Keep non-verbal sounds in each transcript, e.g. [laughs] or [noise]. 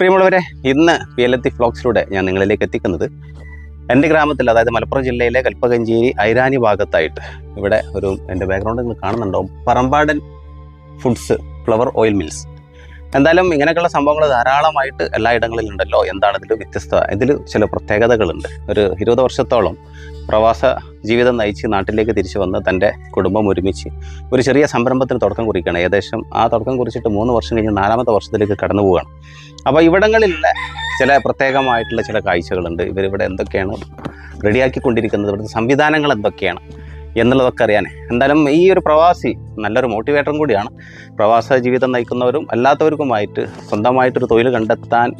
പ്രിയമുള്ളവരെ ഇന്ന് P L എത്തി ഫ്ലോക്സിലൂടെ ഞാൻ നിങ്ങളിലേക്ക് എത്തിക്കുന്നത് എന്റെ ഗ്രാമത്തിൽ അതായത് മലപ്പുറം ജില്ലയിലെ കൽപ്പകഞ്ചേരി ഐരാനി ഭാഗത്തായിട്ട്. ഇവിടെ ഒരു എന്റെ ബാക്ക്ഗ്രൗണ്ട് നിങ്ങൾ കാണുന്നുണ്ടാവും Parambadan foods flower oil mills. എന്തായാലും ഇങ്ങനെയൊക്കെയുള്ള സംഭവങ്ങൾ ധാരാളമായിട്ട് എല്ലായിടങ്ങളിലുണ്ടല്ലോ. എന്താണ് ഇതിൽ വ്യത്യസ്ത ഇതിൽ ചില പ്രത്യേകതകളുണ്ട്. ഒരു ഇരുപത് വർഷത്തോളം പ്രവാസ ജീവിതം നയിച്ച് നാട്ടിലേക്ക് തിരിച്ചു വന്ന് തന്റെ കുടുംബം ഒരുമിച്ച് ഒരു ചെറിയ സംരംഭത്തിന് തുടക്കം കുറിക്കുകയാണ്. ഏകദേശം ആ തുടക്കം കുറിച്ചിട്ട് മൂന്ന് വർഷം കഴിഞ്ഞ് നാലാമത്തെ വർഷത്തിലേക്ക് കടന്നു പോവുകയാണ്. അപ്പോൾ ഇവിടങ്ങളിലുള്ള ചില പ്രത്യേകമായിട്ടുള്ള ചില കാഴ്ചകളുണ്ട്. ഇവരിവിടെ എന്തൊക്കെയാണ് റെഡിയാക്കിക്കൊണ്ടിരിക്കുന്നത്? ഇവിടുത്തെ സംവിധാനങ്ങൾ എന്തൊക്കെയാണ് എന്നുള്ളതൊക്കെ അറിയാൻ. എന്തായാലും ഈ ഒരു പ്രവാസി നല്ലൊരു മോട്ടിവേറ്ററും കൂടിയാണ്. പ്രവാസ ജീവിതം നയിക്കുന്നവരും അല്ലാത്തവർക്കുമായിട്ട് സ്വന്തമായിട്ടൊരു തൊഴിൽ കണ്ടെത്താൻ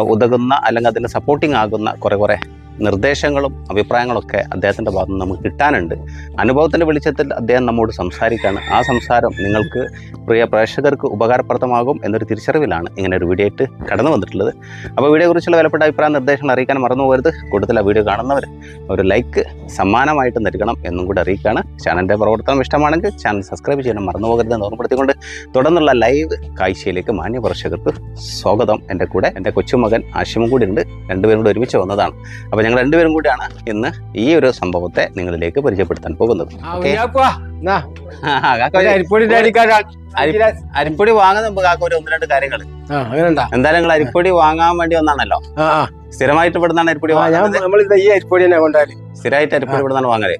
ഉതകുന്ന അല്ലെങ്കിൽ അതിന് സപ്പോർട്ടിങ് ആകുന്ന കുറേ കുറേ നിർദ്ദേശങ്ങളും അഭിപ്രായങ്ങളൊക്കെ അദ്ദേഹത്തിന്റെ ഭാഗത്ത് നിന്ന് നമുക്ക് കിട്ടാനുണ്ട്. അനുഭവത്തിന്റെ വെളിച്ചത്തിൽ അദ്ദേഹം നമ്മോട് സംസാരിക്കുകയാണ്. ആ സംസാരം നിങ്ങൾക്ക് പ്രിയ പ്രേക്ഷകർക്ക് ഉപകാരപ്രദമാകും എന്നൊരു തിരിച്ചറിവിലാണ് ഇങ്ങനെ ഒരു വീഡിയോ ആയിട്ട് കടന്നു വന്നിട്ടുള്ളത്. അപ്പോൾ വീഡിയോയെക്കുറിച്ചുള്ള വിലപ്പെട്ട അഭിപ്രായ നിർദ്ദേശങ്ങൾ അറിയിക്കാൻ മറന്നു പോകരുത്. കൂടുതൽ ആ വീഡിയോ കാണുന്നവർ ഒരു ലൈക്ക് സമ്മാനമായിട്ട് നൽകണം എന്നും കൂടി അറിയിക്കുകയാണ്. ചാനലിന്റെ പ്രവർത്തനം ഇഷ്ടമാണെങ്കിൽ ചാനൽ സബ്സ്ക്രൈബ് ചെയ്യണം മറന്നു പോകരുത് എന്ന് ഓർമ്മപ്പെടുത്തിക്കൊണ്ട് തുടർന്നുള്ള ലൈവ് കാഴ്ചയിലേക്ക് മാന്യ പ്രേക്ഷകർക്ക് സ്വാഗതം. എന്റെ കൂടെ എന്റെ കൊച്ചുമകൻ ആശിമും കൂടി ഉണ്ട് രണ്ടുപേരും കൂടി ഒരുമിച്ച് വന്നതാണ്. അപ്പോൾ ഞങ്ങൾ രണ്ടുപേരും കൂടിയാണ് ഇന്ന് ഈ ഒരു സംഭവത്തെ നിങ്ങളിലേക്ക് പരിചയപ്പെടുത്താൻ പോകുന്നത്. അരിപ്പൊടി വാങ്ങുന്ന മുമ്പ് കാക്ക ഒരു ഒന്ന് രണ്ട് കാര്യങ്ങൾ. എന്തായാലും നിങ്ങൾ അരിപ്പൊടി വാങ്ങാൻ വേണ്ടി വന്നാണല്ലോ. സ്ഥിരമായിട്ട് ഇവിടുന്നാണ് അരിപ്പൊടി ഈ അരിപ്പൊടി തന്നെ കൊണ്ടാൽ. സ്ഥിരമായിട്ട് അരിപ്പൊടി ഇവിടുന്നാണ് വാങ്ങൽ.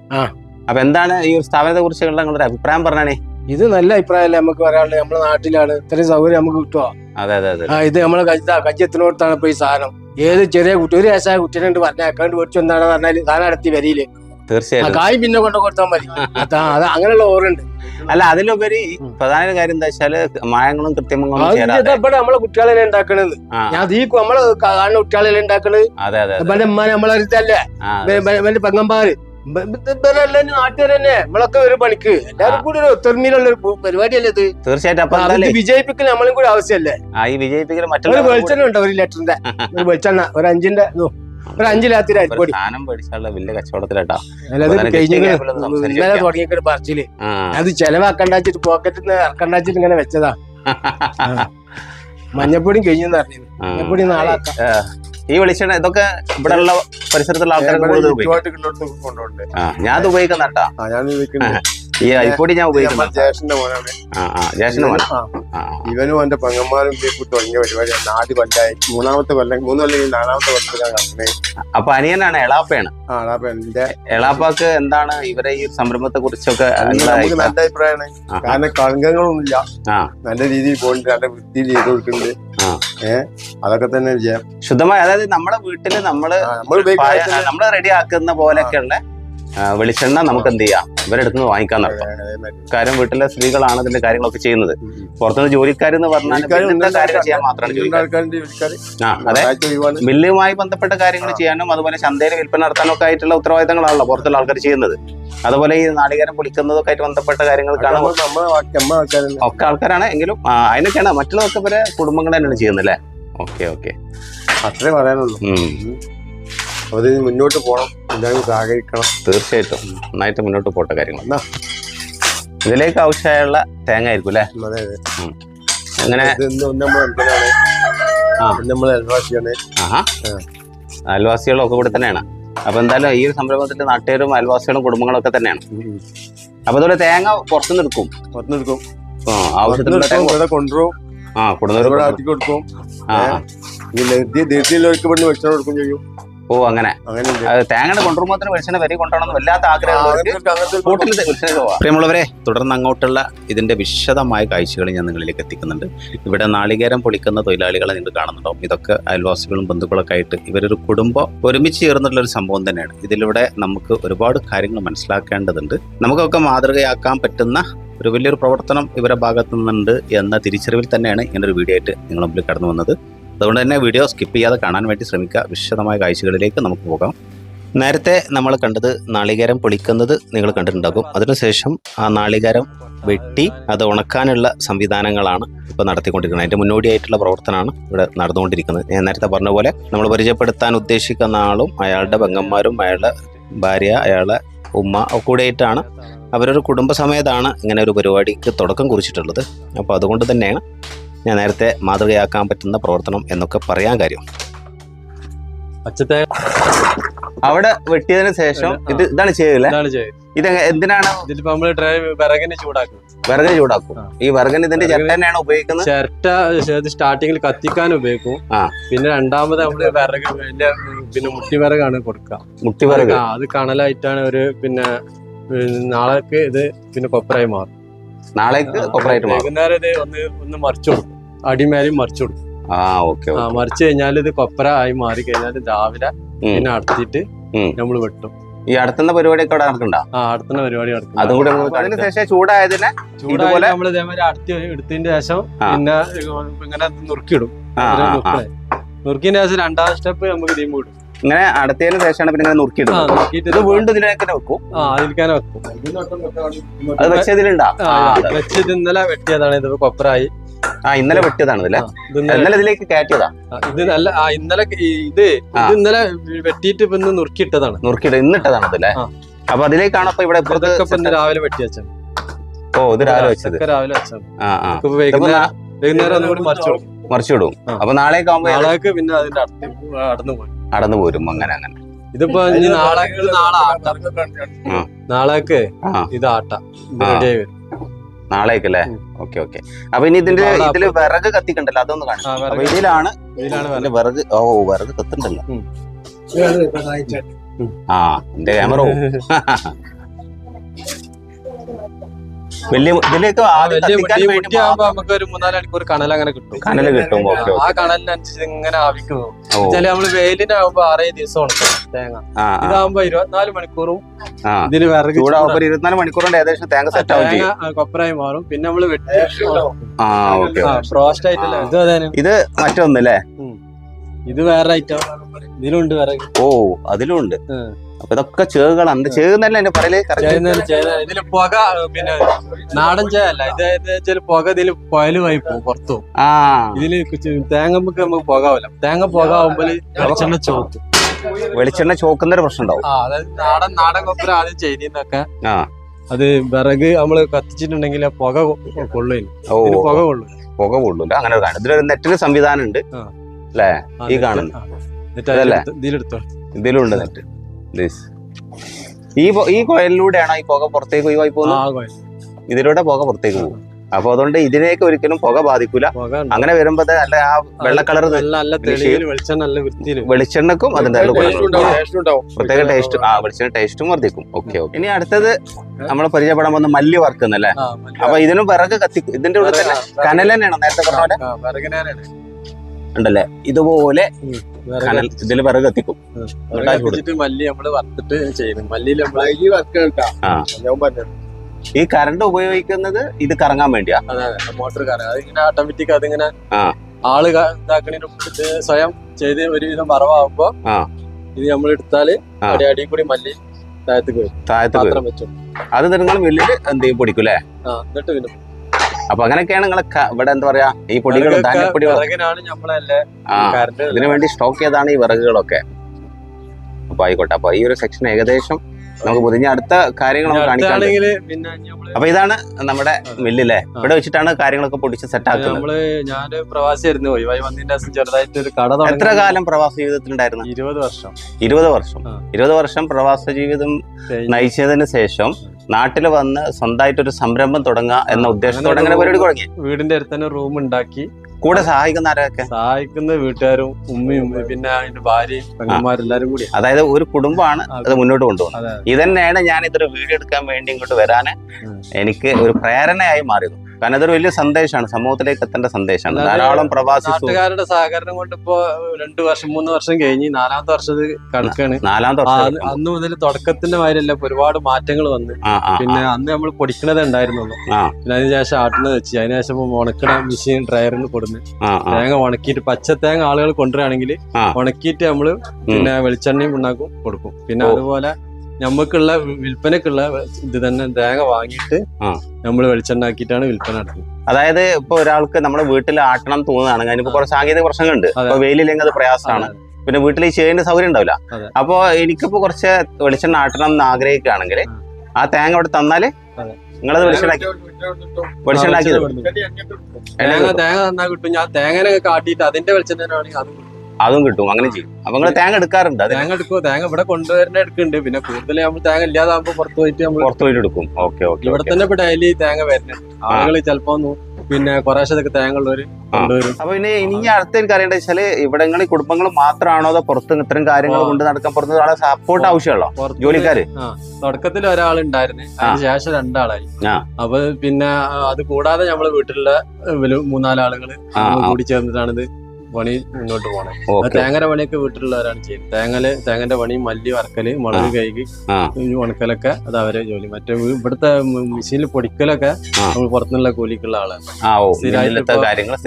അപ്പൊ എന്താണ് ഈ ഒരു സ്ഥാപനത്തെ കുറിച്ചുള്ള നിങ്ങളുടെ അഭിപ്രായം പറഞ്ഞാണേ? ഇത് നല്ല അഭിപ്രായമല്ലേ നമുക്ക് പറയാനുള്ളത്. നമ്മുടെ നാട്ടിലാണ് ഇത്രയും സൗകര്യം നമുക്ക് കിട്ടുക അതെ അതെ അതെ. ഇത് നമ്മളെ കജ്ജ കജ്ജത്തിനോടത്താണ് ഇപ്പൊ ഈ സാധനം. ഏത് ചെറിയ കുട്ടി ഒരു വയസ്സായ കുട്ടീനെ പറഞ്ഞ അക്കൗണ്ട് മേടിച്ചു എന്താണെന്ന് പറഞ്ഞാൽ സാധനം നടത്തി വരിയിൽ. തീർച്ചയായും കായ് പിന്നെ കൊണ്ട് കൊടുത്താൽ മതി. അത് അങ്ങനെയുള്ള ഓറുണ്ട് അല്ല അതിലുപരി. പ്രധാന കാര്യം എന്താ വെച്ചാൽ മായങ്ങളും കൃത്യമങ്ങളും ഇവിടെ നമ്മളെ കുട്ടികളെ ഉണ്ടാക്കണത്. ഞാൻ ഈ നമ്മളെ കാണുന്ന കുട്ടികളെ ഉണ്ടാക്കണത്. അതെ അതെ നമ്മളെ നമ്മളെ അടുത്തല്ലേ? നമ്മളൊക്കെ ഒരു പണിക്ക്. എല്ലാവരും കൂടി ഒരു ഒത്തൊരുമയിലുള്ള ഒരു പരിപാടിയല്ലേ ഇത്? തീർച്ചയായിട്ടും. അപ്പൊ വിജയിപ്പിക്കൽ നമ്മളും കൂടി ആവശ്യമല്ലേ ആ ഈ വിജയിപ്പിക്കൽ ഒരു മറ്റുള്ള വെളിച്ചെണ്ണ ഉണ്ടോ ഒരു ലിറ്ററിന്റെ? ഒരു വെളിച്ചെണ്ണ ഒരു അഞ്ചിന്റെ? ഒരു അരിപ്പൊടി. സാധനം വലിയ കച്ചവടത്തിലേട്ടാ. കഴിഞ്ഞ ഇന്നലെ. പറച്ചിൽ. അത് ചെലവാക്കണ്ടാച്ചിട്ട് പോക്കറ്റിൽ നിന്ന് ഇറക്കണ്ടാച്ചിട്ട് ഇങ്ങനെ വെച്ചതാ. [laughs] മഞ്ഞപ്പൊടിയും കഴിഞ്ഞെന്ന് അറിഞ്ഞത് മഞ്ഞപ്പൊടി നാളെ ആക്കാം. ഈ വെളിച്ചെണ്ണ ഇതൊക്കെ ഇവിടെ ഉള്ള പരിസരത്തുള്ള ആൾക്കാരെ ഞാൻ അത് ഉപയോഗിക്കുന്ന കേട്ടാ. ആ ഞാൻ ഉപയോഗിക്കുന്നത് ഈ അരിപ്പൊടി ഞാൻ ഉപയോഗിക്കുന്നത് ജേഷന്റെ മോനാണ്. ആ ആ ജേഷന് മോൻ ഇവനും എന്റെ പങ്ങന്മാരും കൂട്ടി തുടങ്ങിയ പരിപാടിയാണ് ആദ്യ കൊല്ലായി. മൂന്നാമത്തെ കൊല്ലം മൂന്ന് കൊല്ലം നാലാമത്തെ കൊല്ലത്തിലാണ് നടക്കുന്നത് അപ്പൊ അനിയനാണ് എളാപ്പയാണ്. എളാപ്പാക്ക് എന്താണ് ഇവരെ ഈ സംരംഭത്തെ കുറിച്ചൊക്കെ നല്ല അഭിപ്രായമാണ്. കാരണം കളങ്കങ്ങളൊന്നുമില്ല. നല്ല രീതിയിൽ പോകുന്നുണ്ട് നല്ല വൃത്തിയിൽ ചെയ്ത് കൊടുക്കുന്നുണ്ട്. ആ. അതൊക്കെ തന്നെ വിജയം. ശുദ്ധമായ അതായത് നമ്മുടെ വീട്ടിൽ നമ്മൾ നമ്മൾ റെഡി ആക്കുന്ന പോലെയൊക്കെയുള്ള വെളിച്ചെണ്ണ നമുക്ക് എന്ത് ചെയ്യാം ഇവരെടുത്ത് നിന്ന് വാങ്ങിക്കാൻ നടത്താം കാര്യം വീട്ടിലെ സ്ത്രീകളാണ് ഇതിന്റെ കാര്യങ്ങളൊക്കെ ചെയ്യുന്നത്. പുറത്തുനിന്ന് ജോലിക്കാരെന്ന് പറഞ്ഞാൽ വീട്ടിലെ ചെയ്യാൻ മാത്രമാണ് ജോലിക്കാർ ആൾക്കാരുടെ ആ അതെ. മില്ലുമായി ബന്ധപ്പെട്ട കാര്യങ്ങൾ ചെയ്യാനും അതുപോലെ ചന്തയിൽ വിൽപ്പന നടത്താനും ഒക്കെ ആയിട്ടുള്ള ഉത്തരവാദിത്തങ്ങളാണല്ലോ പുറത്തുള്ള ആൾക്കാർ ചെയ്യുന്നത്. അതുപോലെ ഈ നാളികേരം പൊളിക്കുന്നതൊക്കെ ആയിട്ട് ബന്ധപ്പെട്ട കാര്യങ്ങൾക്കാണ് ഒക്കെ ആൾക്കാരാണ്. എങ്കിലും അതിനൊക്കെയാണ് മറ്റുള്ളതൊക്കെ ഇവരെ കുടുംബങ്ങൾ തന്നെയാണ് ചെയ്യുന്നത് അല്ലേ? Okay okay. അത്രേ പറയാനുള്ളൂ. നിന്ന് മുന്നോട്ട് പോകണം എല്ലാവരും സഹകരിക്കണം. തീർച്ചയായിട്ടും. നന്നായിട്ട് മുന്നോട്ട് പോട്ടെ കാര്യങ്ങൾ എന്നാ. ഇതിലേക്ക് ആവശ്യമായുള്ള തേങ്ങ ആയിരിക്കും അല്ലേ? അതെ അതെ. അങ്ങനെ നമ്മൾ അയൽവാസിയാണ്. അയൽവാസികളും ഒക്കെ കൂടെ തന്നെയാണ്. അപ്പൊ എന്തായാലും ഈ ഒരു സംരംഭത്തിന്റെ നാട്ടുകാരും അയൽവാസികളും കുടുംബങ്ങളും ഒക്കെ തന്നെയാണ്. അപ്പൊ അതുപോലെ തേങ്ങ പുറത്തുനിന്ന് എടുക്കും. പുറത്തുനിന്ന് ആവശ്യത്തിനുള്ള തേങ്ങ കൊണ്ടുപോകും ആ കൊടുക്കും. ആ കൊടുക്കും ചെയ്യും. ഓ അങ്ങനെ. തേങ്ങയുടെ കൊണ്ടുവരുമ്പോൾ വെളിച്ചെണ്ണ വരി കൊണ്ടുപോകണമെന്ന് വല്ലാത്ത ആ, ആഗ്രഹം അങ്ങനത്തെ അങ്ങനത്തെ ബോട്ടിൽ വെളിച്ചെണ്ണ പ്രിയമുള്ളവരെ തുടർന്ന് അങ്ങോട്ടുള്ള ഇതിന്റെ വിശദമായ കാഴ്ചകൾ ഞാൻ നിങ്ങളിലേക്ക് എത്തിക്കുന്നുണ്ട്. ഇവിടെ നാളികേരം പൊളിക്കുന്ന തൊഴിലാളികളെ നിങ്ങൾ കാണുന്നുണ്ടാവും. ഇതൊക്കെ അയൽവാസികളും ബന്ധുക്കളൊക്കെ ആയിട്ട് ഇവരൊരു കുടുംബം ഒരുമിച്ച് ചേർന്നിട്ടുള്ള ഒരു സംഭവം തന്നെയാണ്. ഇതിലൂടെ നമുക്ക് ഒരുപാട് കാര്യങ്ങൾ മനസ്സിലാക്കേണ്ടതുണ്ട്. നമുക്കൊക്കെ മാതൃകയാക്കാൻ പറ്റുന്ന ഒരു വലിയൊരു പ്രവർത്തനം ഇവരുടെ ഭാഗത്തു നിന്നുണ്ട് എന്ന തിരിച്ചറിവിൽ തന്നെയാണ് ഇങ്ങനൊരു വീഡിയോ ആയിട്ട് നിങ്ങളുടെ മുമ്പിൽ കടന്നു വന്നത്. അതുകൊണ്ട് തന്നെ വീഡിയോ സ്കിപ്പ് ചെയ്യാതെ കാണാൻ വേണ്ടി ശ്രമിക്കുക. വിശദമായ കാഴ്ചകളിലേക്ക് നമുക്ക് പോകാം. നേരത്തെ നമ്മൾ കണ്ടത് നാളികേരം പൊളിക്കുന്നത് നിങ്ങൾ കണ്ടിട്ടുണ്ടാകും. അതിനുശേഷം ആ നാളികേരം വെട്ടി അത് ഉണക്കാനുള്ള സംവിധാനങ്ങളാണ് ഇപ്പോൾ നടത്തിക്കൊണ്ടിരിക്കുന്നത്. അതിന്റെ മുന്നോടിയായിട്ടുള്ള പ്രവർത്തനമാണ് ഇവിടെ നടന്നുകൊണ്ടിരിക്കുന്നത്. ഞാൻ നേരത്തെ പറഞ്ഞ പോലെ നമ്മൾ പരിചയപ്പെടുത്താൻ ഉദ്ദേശിക്കുന്ന ആളും അയാളുടെ പെങ്ങന്മാരും അയാളുടെ ഭാര്യ അയാളുടെ ഉമ്മ കൂടെയായിട്ടാണ് അവരൊരു കുടുംബസമേതാണ് ഇങ്ങനെ ഒരു പരിപാടിക്ക് തുടക്കം കുറിച്ചിട്ടുള്ളത്. അപ്പോൾ അതുകൊണ്ട് തന്നെയാണ് ഞാൻ നേരത്തെ മാതൃകയാക്കാൻ പറ്റുന്ന പ്രവർത്തനം എന്നൊക്കെ പറയാൻ കാര്യം. പച്ചത്തേ അവിടെ വെട്ടിയതിന് ശേഷം ഇത് ഇതാണ് ചെയ്യുന്നത് ഇത് എന്തിനാണ്? നമ്മൾ ഡ്രൈ വിറകിനെ ചൂടാക്കും. വിറകിന് ചൂടാക്കും. ഈ വിറകിന് ഇതിന്റെ തന്നെയാണ് ഉപയോഗിക്കുന്നത്? ചിരട്ട സ്റ്റാർട്ടിങ്ങിൽ കത്തിക്കാൻ ഉപയോഗിക്കും. ആ. പിന്നെ രണ്ടാമത് നമ്മൾ വിറക് പിന്നെ മുട്ടി വിറകാണ് കൊടുക്കുക. മുട്ടി വിറക്. അത് കണലായിട്ടാണ് ഒരു പിന്നെ നാളേക്ക് ഇത് പിന്നെ കൊപ്പറായി മാറും. നാളേക്ക് കൊപ്പറായിട്ട് മാറും. വൈകുന്നേരം ഇത് ഒന്ന് ഒന്ന് മറിച്ചു കൊടുക്കും. അടിമേലും മറിച്ചു കൊടുക്കും. ആ ഓക്കെ ആ മറിച്ചു കഴിഞ്ഞാൽ ഇത് കൊപ്ര ആയി മാറി കഴിഞ്ഞാൽ രാവിലെ. പിന്നെ അടുത്തിട്ട് നമ്മൾ നമ്മൾ വെട്ടും. ഈ അടുത്തുന്ന പരിപാടിയൊക്കെ അവിടെ നടക്കണ്ട? ആ പരിപാടി നടക്കും. അതും കൂടി നമുക്ക് ചൂടായതിനെ ചൂടായി ഇതുപോലെ- നമ്മൾ ഇതേമാതിരി അടുത്ത് എടുത്തതിന്റെ ശേഷം. പിന്നെ ഇങ്ങനെ നുറുക്കിയിടും. ആ, ആ, ആ. നുറുക്കലായി. നുറുക്കിയതിന്റെ ശേഷം രണ്ടാം സ്റ്റെപ്പ് നമുക്ക് ഇടും. ഇങ്ങനെ അടുത്തതിന് ശേഷമാണ് പിന്നെ ഇങ്ങനെ നുറുക്കിയിടുന്നത്. നുറുക്കിയിട്ട് ഇത് വീണ്ടും ഇതിലേക്ക് തന്നെ വെക്കും. അത് വെച്ചതിലുണ്ടാ? ആ, ഇന്നലെ വെട്ടിയതാണ്. ഇത് കൊപ്പറായി ആ ഇന്നലെ വെട്ടിയതാണ് ഇതല്ലേ ഇന്നലെ ഇതിലേക്ക് കയറ്റിയതാ? ഇത് നല്ല ആ ഇന്നലെ ഇത് ഇത് ഇന്നലെ വെട്ടിയിട്ട് ഇപ്പൊ നുറുക്കിയിട്ടതാണ്. നുറുക്കിയിട്ട് ഇന്നിട്ടതാണ് അതല്ലേ. അപ്പൊ അതിലേക്കാണ് അപ്പൊ ഇവിടെ രാവിലെ വെട്ടി വെച്ചത് ഓ ഇത് രാവിലെ വെച്ചത്. രാവിലെ വെച്ചത് വൈകുന്നേരം വൈകുന്നേരം മറിച്ചു വിടും. അപ്പൊ നാളേക്ക് ആവുമ്പോ നാളേക്ക് പിന്നെ അതിന്റെ അടുത്ത് അടന്നു പോയി. അടന്നു പോരും അങ്ങനെ അങ്ങനെ. ഇതിപ്പോ ഇനി നാളെ ഇത് നാളെ ആട്ട. നാളേക്ക് ഇത് ആട്ട. റെഡിയായി വരും. നാളേക്ക് അല്ലേ? Okay okay. അപ്പൊ ഇനി ഇതിന്റെ ഇതിൽ ഇതിൽ വിറക് കത്തിക്കണ്ടല്ലോ? അതൊന്ന് കാണാം. അപ്പൊ ഇതിലാണ് ഇതിലാണ് വിറക്. ഓ വിറക് കത്തുണ്ടല്ലോ ആ എന്റെ ക്യാമറ [laughs] വലിയ ഇതിലേക്ക് നമുക്ക് ഒരു മൂന്നാൽ മണിക്കൂർ കണൽ അങ്ങനെ കിട്ടും. കനൽ കിട്ടും ഓക്കെ ആ കണലിനനുസരിച്ച് ഇങ്ങനെ ആവിക്ക് പോകും. നമ്മൾ വെയിലിനാകുമ്പോ ആറേഴ് ദിവസം തേങ്ങ. ഇതാകുമ്പോ ഇരുപത്തിനാല് മണിക്കൂറും വിറക് ഇരുപത്തിനാല് ഏകദേശം തേങ്ങ സെറ്റ് ആവും കൊപ്രായി മാറും. പിന്നെ നമ്മൾ വെട്ടി ആ ഓക്കെ ഫ്രോസ്റ്റ് ആയിട്ടല്ലേ? ഇത് ഇത് മറ്റൊന്നല്ലേ ഇത് വേറെ ഐറ്റം ഇതിലുണ്ട് വിറക്. ഓ അതിലും ഉണ്ട് ഉം. അപ്പൊ ഇതൊക്കെ ചേകളാണ് ചേന്നല്ല എന്റെ പറയൽ ഇതിൽ പുക പിന്നെ നാടൻ ഇത് വെച്ചാൽ പുക ഇതിൽ പുയലുമായി പോകും പുറത്തു ആ. ഇതിൽ തേങ്ങ നമുക്ക് നമുക്ക് പുകാവില്ല. തേങ്ങ പുകാവുമ്പോൾ വെളിച്ചെണ്ണ ചോക്കും വെളിച്ചെണ്ണ ചോക്കുന്ന ഒരു പ്രശ്നം ഉണ്ടാവും. ആ അതായത് നാടൻ നാടൻ കൊപ്പര ആദ്യം ചെയ്തിന്നൊക്കെ ആ. അത് വിറക് നമ്മൾ കത്തിച്ചിട്ടുണ്ടെങ്കിൽ പുക കൊള്ളില്ല ഓ. പുക കൊള്ളും. പുക കൊള്ളു. അങ്ങനെ ഒരു കാര്യം. ഇതിലൊരു നെറ്റിന് സംവിധാനം ഉണ്ട്. അല്ലേ? ഈ കാണുന്നത് കാണുന്നു. ആ. എന്നിട്ട് ഇതല്ലേ? ഇതിലെടുത്തോ ഇതിലും ഉണ്ട് നെറ്റ്. ഈ ഈ കോയിലിലൂടെയാണോ ഈ പുക പുറത്തേക്ക് ഒഴിവായി ആ പോകുന്നത്. ഇതിലൂടെ പുക പുറത്തേക്ക് പോകും. അപ്പൊ അതുകൊണ്ട് ഇതിനേക്ക് ഒരിക്കലും പുക ബാധിക്കൂല. അങ്ങനെ വരുമ്പോ അല്ല ആ വെള്ള കളർ നല്ല നല്ല വെളിച്ചെണ്ണ നല്ല വൃത്തിയിൽ വെളിച്ചെണ്ണക്കും അതിന്റെ പ്രത്യേക ടേസ്റ്റ് ആ വെളിച്ചെണ്ണ ടേസ്റ്റും വർദ്ധിക്കും. ഓക്കെ ഓക്കെ ഇനി അടുത്തത് നമ്മൾ പരിചയപ്പെടാൻ വന്ന മല്ലി വറുക്കുന്നല്ലേ? അപ്പൊ ഇതിനും വിറക് കത്തിക്കും. ഇതിന്റെ ഉള്ളിൽ തന്നെ കനൽ നേരത്തെ പറഞ്ഞ പോലെ. ഉണ്ടല്ലേ? ഇതുപോലെ ഇതിൽ കനൽ ഇതിൽ വിറക് കത്തിക്കും. കത്തിച്ചിട്ട് മല്ലി നമ്മൾ വറുത്തിട്ട് ചെയ്യണം. മല്ലിയിൽ ഈ കറണ്ട് ഉപയോഗിക്കുന്നത് ഇത് കറങ്ങാൻ വേണ്ടിയാ. അതെ മോട്ടോർ കറങ്ങാ. അതിങ്ങനെ ഓട്ടോമാറ്റിക് അതിങ്ങനെ ആൾ ഇതാക്കണതിന് ഇത് സ്വയം ചെയ്ത് ഒരുവിധം വറവാകുമ്പോ ആ. ഇത് നമ്മൾ എടുത്താൽ അടിയും അടി അടി കൂടി മല്ലി താഴത്തേക്ക് വരും. താഴത്ത് വരും. പാത്രം വെച്ചു അത് നിങ്ങൾ വലിയ എന്ത് ചെയ്യും പൊടിക്കും അല്ലേ ആ എന്നിട്ട് പിന്നെ അപ്പൊ അങ്ങനെയൊക്കെയാണ് നിങ്ങളെ ഇവിടെ എന്താ പറയാ ഈ കറണ്ട് ഇതിനു വേണ്ടി സ്റ്റോക്ക് ചെയ്താണ് ഈ വിറകുകളൊക്കെ. അപ്പൊ ആയിക്കോട്ടെ അപ്പൊ ഈ ഒരു സെക്ഷൻ ഏകദേശം നമുക്ക് പൊതിഞ്ഞ അടുത്ത കാര്യങ്ങൾ നമുക്ക് നമ്മൾ അപ്പൊ ഇതാണ് നമ്മുടെ മില്ലില്ലേ ഇവിടെ വെച്ചിട്ടാണ് കാര്യങ്ങളൊക്കെ പൊടിച്ച് സെറ്റ് ആക്കുന്നത്. നമ്മൾ ഞാൻ പ്രവാസിയായിരുന്നു ചെറുതായിട്ട് ഒരു കട എത്ര കാലം പ്രവാസ ജീവിതത്തിലുണ്ടായിരുന്നു? ഇരുപത് വർഷം. ഇരുപത് വർഷം. ഇരുപത് വർഷം പ്രവാസ ജീവിതം നയിച്ചതിന് ശേഷം നാട്ടിൽ വന്ന് സ്വന്തമായിട്ട് ഒരു സംരംഭം തുടങ്ങുക എന്ന ഉദ്ദേശത്തോടെ അങ്ങനെ പരിപാടി തുടങ്ങി. വീടിന്റെ അടുത്ത് തന്നെ റൂം ഉണ്ടാക്കി. കൂടെ സഹായിക്കുന്ന ആരൊക്കെ? സഹായിക്കുന്ന വീട്ടുകാരും ഉമ്മയും പിന്നെ അതിന്റെ ഭാര്യയും പെങ്ങന്മാരെല്ലാരും കൂടി. അതായത് ഒരു കുടുംബമാണ് അത് മുന്നോട്ട് കൊണ്ടുപോകുന്നത്. ഇതന്നെയാണ് ഞാൻ ഇതൊരു വീഡിയോ എടുക്കാൻ വേണ്ടി ഇങ്ങോട്ട് വരാന് എനിക്ക് ഒരു പ്രേരണയായി മാറിയത്. കാരണം അതൊരു വലിയ സന്ദേശമാണ് സമൂഹത്തിലേക്ക് എത്തേണ്ട സന്ദേശമാണ്. ധാരാളം പ്രവാസി നാട്ടുകാരുടെ സഹകരണം കൊണ്ട് ഇപ്പോ രണ്ടു വർഷം മൂന്ന് വർഷം കഴിഞ്ഞ് നാലാമത്തെ വർഷം കണക്കാണ്. നാലാമത്തെ വർഷം അന്ന് മുതൽ തുടക്കത്തിന്റെ മാതിരിയല്ല ഒരുപാട് മാറ്റങ്ങൾ വന്ന്. പിന്നെ അന്ന് നമ്മൾ പൊടിക്കണത് ഉണ്ടായിരുന്നുള്ളൂ. പിന്നെ അതിനുശേഷം ആട്ടുന്നത് വെച്ച്. അതിനുശേഷം ഉണക്കണ മെഷീൻ ഡ്രയറിന് കൊടുന്ന്. തേങ്ങ ഉണക്കിയിട്ട് പച്ച തേങ്ങ ആളുകൾ കൊണ്ടുവരാണെങ്കിൽ. ഉണക്കിയിട്ട് നമ്മൾ പിന്നെ വെളിച്ചെണ്ണയും ഉണ്ടാക്കും കൊടുക്കും. പിന്നെ അതുപോലെ നമുക്കുള്ള വിൽപ്പനക്കുള്ള ഇത് തന്നെ തേങ്ങ വാങ്ങിയിട്ട് നമ്മൾ വെളിച്ചെണ്ണ ആക്കിയിട്ടാണ് വിൽപ്പന നടത്തുന്നത്. അതായത് ഇപ്പൊ ഒരാൾക്ക് നമ്മുടെ വീട്ടിൽ ആട്ടണം തോന്നുകയാണെങ്കിൽ അതിനിപ്പോ കുറച്ച് സാങ്കേതിക പ്രശ്നങ്ങളുണ്ട്. അപ്പൊ വെയിലില്ലെങ്കിൽ അത് പ്രയാസമാണ്. പിന്നെ വീട്ടിൽ ചെയ്യേണ്ട സൗകര്യം ഉണ്ടാവില്ല. അപ്പൊ എനിക്കിപ്പോ കുറച്ച് വെളിച്ചെണ്ണ ആട്ടണം എന്ന് ആഗ്രഹിക്കുകയാണെങ്കിൽ ആ. തേങ്ങ അവിടെ തന്നാൽ. നിങ്ങളത് വെളിച്ചെണ്ണാക്കി. വെളിച്ചെണ്ണാക്കി തേങ്ങ നന്നാ കിട്ടും. ഞാൻ തേങ്ങനെ കാട്ടിയിട്ട് അതിന്റെ വെളിച്ചെണ്ണാണെങ്കിൽ അത് കിട്ടും. അങ്ങനെ ചെയ്യും. അപ്പൊ നിങ്ങൾ തേങ്ങ എടുക്കാറുണ്ട് തേങ്ങ എടുക്കും തേങ്ങ ഇവിടെ കൊണ്ടുവരുന്ന എടുക്കുന്നുണ്ട്. പിന്നെ കൂടുതൽ നമ്മൾ തേങ്ങ ഇല്ലാതാകുമ്പോൾ പുറത്ത് പോയിട്ട് നമ്മൾ പുറത്തു പോയിട്ട് എടുക്കും. ഓക്കെ ഓക്കെ ഇവിടെ തന്നെ ഇപ്പൊ ഡെയിലി തേങ്ങ വരുന്നുണ്ട്. ആളുകൾ ചിലപ്പോ പിന്നെ കുറേശ്ശതൊക്കെ തേങ്ങ ഉള്ളവര് കൊണ്ടുവരും. അപ്പൊ പിന്നെ ഇനി അടുത്ത എനിക്ക് അറിയേണ്ടത് വെച്ചാൽ ഇവിടങ്ങളിൽ കുടുംബങ്ങൾ മാത്രമാണോ അതോ പുറത്ത് ഇത്തരം കാര്യങ്ങൾ കൊണ്ട് നടക്കാൻ പുറത്ത് ആളെ സപ്പോർട്ട് ആവശ്യമുള്ളോ? ജോലിക്കാര്? തുടക്കത്തിൽ ഒരാളുണ്ടായിരുന്നു. അതിന് ശേഷം രണ്ടാളായി. അപ്പൊ പിന്നെ അത് കൂടാതെ നമ്മൾ വീട്ടിലുള്ള മൂന്നാലാളുകൾ. കൂടി ചേർന്നിട്ടാണിത്. ഇത് പണി മുന്നോട്ട് ഓക്കെ. തേങ്ങയുടെ പണിയൊക്കെ വീട്ടിലുള്ളവരാണ് ചെയ്യുന്നത്. തേങ്ങൽ തേങ്ങന്റെ പണി മല്ലി വറക്കൽ മുളക് കൈകി. ഉണക്കലൊക്കെ അത് അവരെ ജോലി. മറ്റേ ഇവിടുത്തെ മെഷീനിൽ പൊടിക്കലൊക്കെ നമ്മൾ പുറത്തുനിന്നുള്ള കൂലിക്കുള്ള ആളാണ്.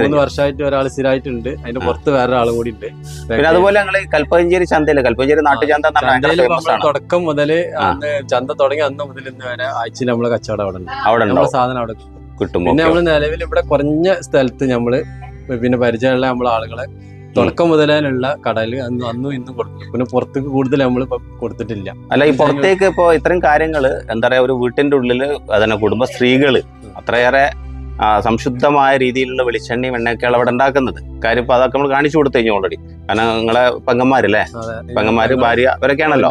മൂന്ന് വർഷമായിട്ട് ഒരാൾ സ്ഥിരമായിട്ടുണ്ട്. അതിന്റെ പുറത്ത് വേറെ കൂടി ഉണ്ട്. പിന്നെ അതുപോലെ ഞങ്ങൾ കൽപ്പഞ്ചേരി ചന്തയിൽ കൽപ്പഞ്ചേരി നാട്ടുചന്ത തുടക്കം മുതൽ അന്ന് ചന്ത തുടങ്ങി അന്ന് മുതൽ ഇന്ന് വരെ ആഴ്ചയിൽ നമ്മളെ കച്ചവടം അവിടെ ഉണ്ട്. അവിടെ സാധനം അവിടെ കിട്ടും. പിന്നെ നമ്മൾ നമ്മൾ നിലവിൽ ഇവിടെ കുറഞ്ഞ സ്ഥലത്ത് നമ്മൾ പിന്നെ പരിചയമുള്ള നമ്മളെ ആളുകളെ തുടക്കം മുതലുള്ള കടൽ അന്ന് അന്നും ഇന്നും കൊടുക്കും പിന്നെ പുറത്തേക്ക് കൂടുതൽ നമ്മൾ കൊടുത്തിട്ടില്ല. അല്ല ഈ പുറത്തേക്ക് ഇപ്പോ ഇത്തരം കാര്യങ്ങൾ എന്താ പറയാ ഒരു വീട്ടിന്റെ ഉള്ളിൽ അതന്നെ കുടുംബ സ്ത്രീകൾ അത്രയേറെ സംശുദ്ധമായ രീതിയിലുള്ള വെളിച്ചെണ്ണയും എണ്ണയൊക്കെയാണ് അവിടെ ഉണ്ടാക്കുന്നത്. കാര്യം ഇപ്പൊ അതൊക്കെ നമ്മൾ കാണിച്ചു കൊടുത്തു കഴിഞ്ഞു ഓൾറെഡി കാരണം നിങ്ങളെ പെങ്ങന്മാരല്ലേ? പെങ്ങന്മാര് ഭാര്യ അവരൊക്കെയാണല്ലോ.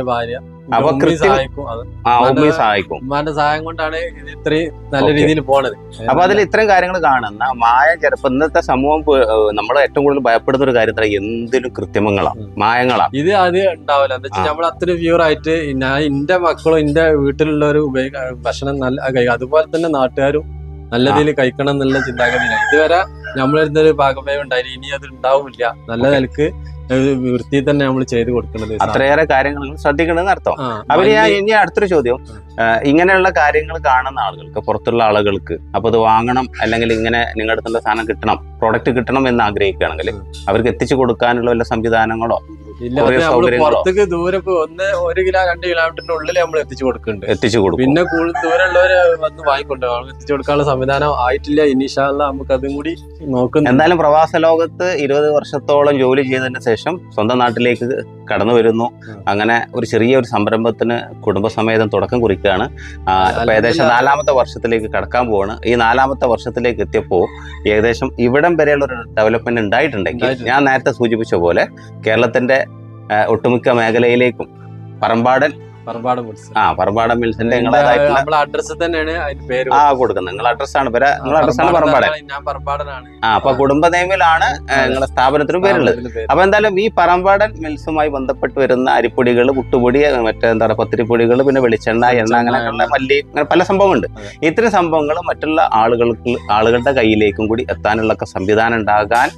അപ്പൊ സഹായിക്കും. ഉമ്മാന്റെ- സഹായിക്കും. ഉമ്മാന്റെ സഹായം കൊണ്ടാണ് ഇത് ഇത്രയും നല്ല രീതിയിൽ പോണത്. അപ്പൊ അതിൽ ഇത്രയും കാര്യങ്ങൾ കാണുന്ന മായ ചിലപ്പോ ഇന്നത്തെ സമൂഹം നമ്മൾ ഏറ്റവും കൂടുതൽ ഭയപ്പെടുന്ന ഒരു കാര്യത്തിൽ എന്തിനും കൃത്രിമങ്ങളാ മായങ്ങളാണ് മായങ്ങളാ? ഇത് അത് ഉണ്ടാവില്ല. എന്താ വെച്ചാൽ നമ്മൾ അത്രയും പ്യൂർ ആയിട്ട് ഞാൻ എന്റെ മക്കളും എന്റെ വീട്ടിലുള്ളവരും ഉപയോഗ ഭക്ഷണം നല്ല അതുപോലെ തന്നെ നാട്ടുകാരും നല്ല രീതിയിൽ കഴിക്കണം എന്നുള്ള ചിന്താഗതിയില്ല ഇതുവരെ നമ്മളെടുത്തൊരു ഭാഗമേ ഉണ്ടായി ഇനി അത് ഉണ്ടാവില്ല നല്ല നിലയ്ക്ക് വൃത്തി തന്നെ നമ്മൾ ചെയ്ത് കൊടുക്കുന്നത് അത്രയേറെ കാര്യങ്ങൾ ശ്രദ്ധിക്കണമെന്ന് അർത്ഥം. അപ്പൊ ഞാൻ ഇനി അടുത്തൊരു ചോദ്യം. ഇങ്ങനെയുള്ള കാര്യങ്ങൾ കാണുന്ന ആളുകൾക്ക് പുറത്തുള്ള ആളുകൾക്ക് അപ്പൊ അത് വാങ്ങണം അല്ലെങ്കിൽ ഇങ്ങനെ നിങ്ങളുടെ അടുത്തുള്ള സാധനം കിട്ടണം പ്രോഡക്റ്റ് കിട്ടണം എന്ന് ആഗ്രഹിക്കുകയാണെങ്കിൽ അവർക്ക് എത്തിച്ചു കൊടുക്കാനുള്ള വല്ല സംവിധാനങ്ങളോ ഇല്ല നമ്മൾ? പുറത്തേക്ക് ദൂരെ ഒന്ന് ഒരു കിലോ രണ്ട് കിലോമീറ്ററിന്റെ ഉള്ളിൽ നമ്മൾ എത്തിച്ചു കൊടുക്കുന്നുണ്ട് എത്തിച്ചു കൊടുക്കും പിന്നെ കൂടുതൽ ദൂരമുള്ളവര് വന്ന് വാങ്ങിക്കൊണ്ട്. എത്തിച്ചു കൊടുക്കാനുള്ള സംവിധാനം ആയിട്ടില്ല ഇനിഷാല്ല നമുക്ക് അതും കൂടി നോക്കുന്നു എന്തായാലും പ്രവാസ ലോകത്ത് ഇരുപത് വർഷത്തോളം ജോലി ചെയ്തതിന് ശേഷം സ്വന്തം നാട്ടിലേക്ക് കടന്നു വരുന്നു. അങ്ങനെ ഒരു ചെറിയ ഒരു സംരംഭത്തിന് കുടുംബസമേതം തുടക്കം കുറിക്കുകയാണ്. ഏകദേശം നാലാമത്തെ വർഷത്തിലേക്ക് കടക്കാൻ പോവാണ്. ഈ നാലാമത്തെ വർഷത്തിലേക്ക് എത്തിയപ്പോൾ ഏകദേശം ഇവിടം വരെയുള്ള ഒരു ഡെവലപ്മെന്റ് ഉണ്ടായിട്ടുണ്ടെങ്കിൽ ഉണ്ടായിട്ടുണ്ട്. ഞാൻ നേരത്തെ സൂചിപ്പിച്ച പോലെ കേരളത്തിന്റെ ഒട്ടുമിക്ക മേഖലയിലേക്കും പറമ്പാടൻ ആ പറമ്പാടൻ മിൽസിന്റെ നമ്മളെ അഡ്രസ് തന്നെയാണ് പേര് ആ കൊടുക്കുന്നത്. നിങ്ങൾ അഡ്രസ്സാണ് പേര് നിങ്ങൾ അഡ്രസ്സാണ് പറമ്പാടൻ പറമ്പാടൻ ഞാൻ പറമ്പാടനാണ്. ആ അപ്പൊ കുടുംബ നിയമയിലാണ് നിങ്ങളുടെ സ്ഥാപനത്തിനും പേരുള്ളത്. അപ്പൊ എന്തായാലും ഈ പറമ്പാടൻ മിൽസുമായി ബന്ധപ്പെട്ട് വരുന്ന അരിപ്പൊടികൾ പുട്ടുപൊടി മറ്റേ എന്താ പറയുക പത്തിരിപ്പൊടികൾ പിന്നെ വെളിച്ചെണ്ണ എണ്ണ അങ്ങനെയുള്ള മല്ലി അങ്ങനെ പല സംഭവങ്ങളുണ്ട്. ഇത്തരം സംഭവങ്ങൾ മറ്റുള്ള ആളുകൾക്ക് ആളുകളുടെ കയ്യിലേക്കും കൂടി എത്താനുള്ള സംവിധാനം ഉണ്ടാകാൻ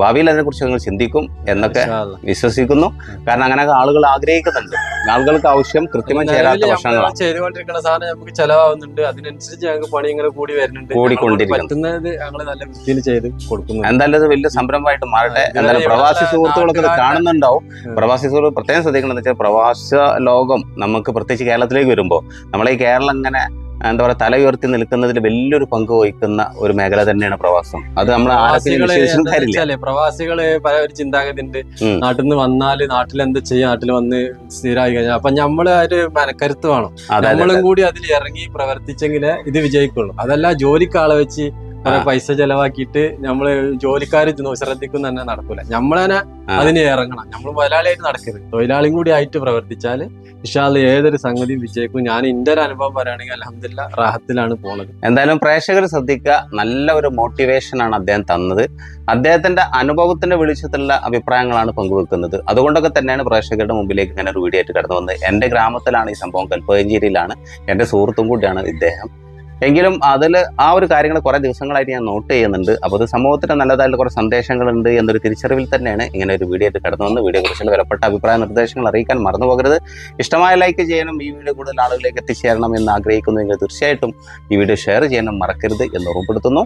ഭാവിയിൽ അതിനെക്കുറിച്ച് നിങ്ങൾ ചിന്തിക്കും എന്നൊക്കെ വിശ്വസിക്കുന്നു. കാരണം അങ്ങനെയൊക്കെ ആളുകൾ ആഗ്രഹിക്കുന്നുണ്ട്. ആളുകൾക്ക് ആവശ്യം കൃത്യമായി ചേരാത്ത ഭക്ഷണങ്ങൾ ഭക്ഷണങ്ങളാണ് ചെയ്തുകൊണ്ടിരിക്കുന്ന സാധനം നമുക്ക് ചെലവാകുന്നുണ്ട്. അതിനനുസരിച്ച് ഞങ്ങൾക്ക് പണി ഇങ്ങനെ കൂടി വരുന്നുണ്ട്. കൂടിക്കൊണ്ടിരിക്കുന്നു. എന്തായാലും ഇത് വലിയ സംരംഭമായിട്ട് മാറട്ടെ. എന്തായാലും പ്രവാസി സുഹൃത്തുക്കളൊക്കെ ഇത് കാണുന്നുണ്ടാവും. പ്രവാസി സുഹൃത്ത് പ്രത്യേകം ശ്രദ്ധിക്കണം എന്ന് വെച്ചാൽ പ്രവാസ ലോകം നമുക്ക് പ്രത്യേകിച്ച് കേരളത്തിലേക്ക് വരുമ്പോൾ നമ്മളെ ഈ കേരളം ഇങ്ങനെ എന്താ പറയുക തല ഉയർത്തി നിൽക്കുന്നതിൽ വലിയൊരു പങ്ക് വഹിക്കുന്ന ഒരു മേഖല തന്നെയാണ് പ്രവാസം. അത് നമ്മൾ പ്രവാസികൾ പല ഒരു ചിന്താഗതി ഉണ്ട് നാട്ടിൽ നിന്ന് വന്നാൽ നാട്ടിൽ എന്ത് ചെയ്യാ നാട്ടിൽ വന്ന് സ്ഥിരമായി കഴിഞ്ഞാൽ അപ്പൊ നമ്മൾ ആ ഒരു മനക്കരുത്ത് വേണം. നമ്മളും കൂടി അതിൽ ഇറങ്ങി പ്രവർത്തിച്ചെങ്കിലേ ഇത് വിജയിക്കുള്ളൂ. അതല്ല ജോലിക്കാളെ വെച്ച്. പൈസ ചെലവാക്കിയിട്ട് നമ്മൾ ജോലിക്കാർ ശ്രദ്ധിക്കുന്ന തന്നെ നടക്കൂല. നമ്മളെന്നെ അതിന് ഇറങ്ങണം. നമ്മൾ മുതലാളിയായിട്ട് നടക്കരുത്. തൊഴിലാളിയും കൂടി ആയിട്ട് പ്രവർത്തിച്ചാൽ വിശാൽ ഏതൊരു സംഗതിയും വിജയിക്കും. ഞാൻ എന്റെ ഒരു അനുഭവം പറയുകയാണെങ്കിൽ അലഹമില്ല റാഹത്തിലാണ് പോണത്. എന്തായാലും പ്രേക്ഷകർ ശ്രദ്ധിക്കുക. നല്ല ഒരു മോട്ടിവേഷൻ ആണ് അദ്ദേഹം തന്നത്. അദ്ദേഹത്തിന്റെ അനുഭവത്തിന്റെ വെളിച്ചത്തിലുള്ള അഭിപ്രായങ്ങളാണ് പങ്കുവെക്കുന്നത്. അതുകൊണ്ടൊക്കെ തന്നെയാണ് പ്രേക്ഷകരുടെ മുമ്പിലേക്ക് ഇങ്ങനെ ഒരു വീഡിയോ ആയിട്ട് കടന്നു വന്നത്. എന്റെ ഗ്രാമത്തിലാണ് ഈ സംഭവം കൽപ്പകഞ്ചേരിയിലാണ്. എന്റെ സുഹൃത്തും കൂടിയാണ് ഇദ്ദേഹം. എങ്കിലും അതിൽ ആ ഒരു കാര്യങ്ങൾ കുറേ ദിവസങ്ങളായിട്ട് ഞാൻ നോട്ട് ചെയ്യുന്നുണ്ട്. അപ്പോൾ അത് സമൂഹത്തിന് നല്ലതായിട്ടുള്ള കുറേ സന്ദേശങ്ങളുണ്ട് എന്നൊരു തിരിച്ചറിവിൽ തന്നെയാണ് ഇങ്ങനെ ഒരു വീഡിയോ ആയിട്ട് കടന്നു വന്ന് വീഡിയോ കുറിച്ചുള്ള വിലപ്പെട്ട അഭിപ്രായ നിർദ്ദേശങ്ങൾ അറിയിക്കാൻ മറന്നു പോകരുത്. ഇഷ്ടമായ ലൈക്ക് ചെയ്യണം. ഈ വീഡിയോ കൂടുതൽ ആളുകളിലേക്ക് എത്തിച്ചേരണം എന്ന് ആഗ്രഹിക്കുന്നുവെങ്കിൽ തീർച്ചയായിട്ടും ഈ വീഡിയോ ഷെയർ ചെയ്യണം മറക്കരുത് എന്ന് ഓർമ്മപ്പെടുത്തുന്നു.